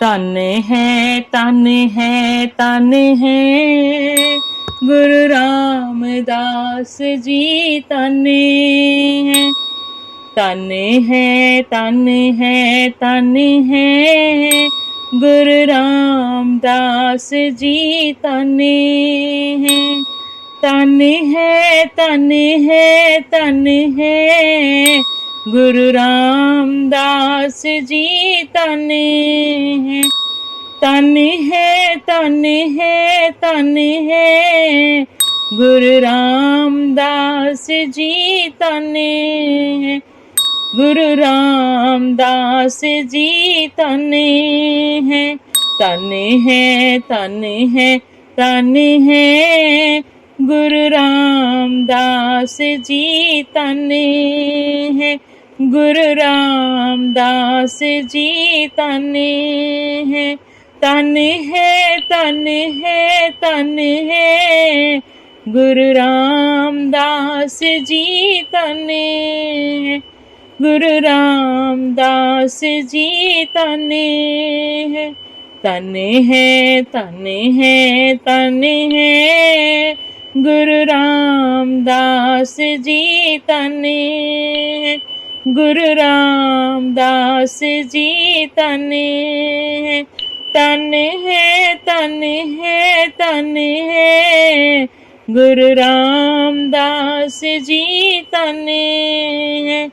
तन है तन है तन है। गुरु रामदास जी तन है। तन है तन है तन है। गुरु रामदास जी तन है। तन है तन है तन है। गुरु रामदास जी तन है तन है तन है तन है। गुरु रामदास जी तन है, गुरु रामदास जी तन है। तन है तन है तन है, गुरु रामदास जी तन है। गुरु रामदास जी तन है तन है तन है तन है। गुरु रामदास जी तन है, गुरु रामदास जी तन है। तन है तन है तन है, गुरु रामदास जी तन है। ਗੁਰੂ ਰਾਮਦਾਸ ਜੀ ਤਨ ਹੈ ਤਨ ਹੈ ਤਨ ਹੈ ਤਨ ਹੈ। ਗੁਰੂ ਰਾਮਦਾਸ ਜੀ ਤਨ ਹੈ।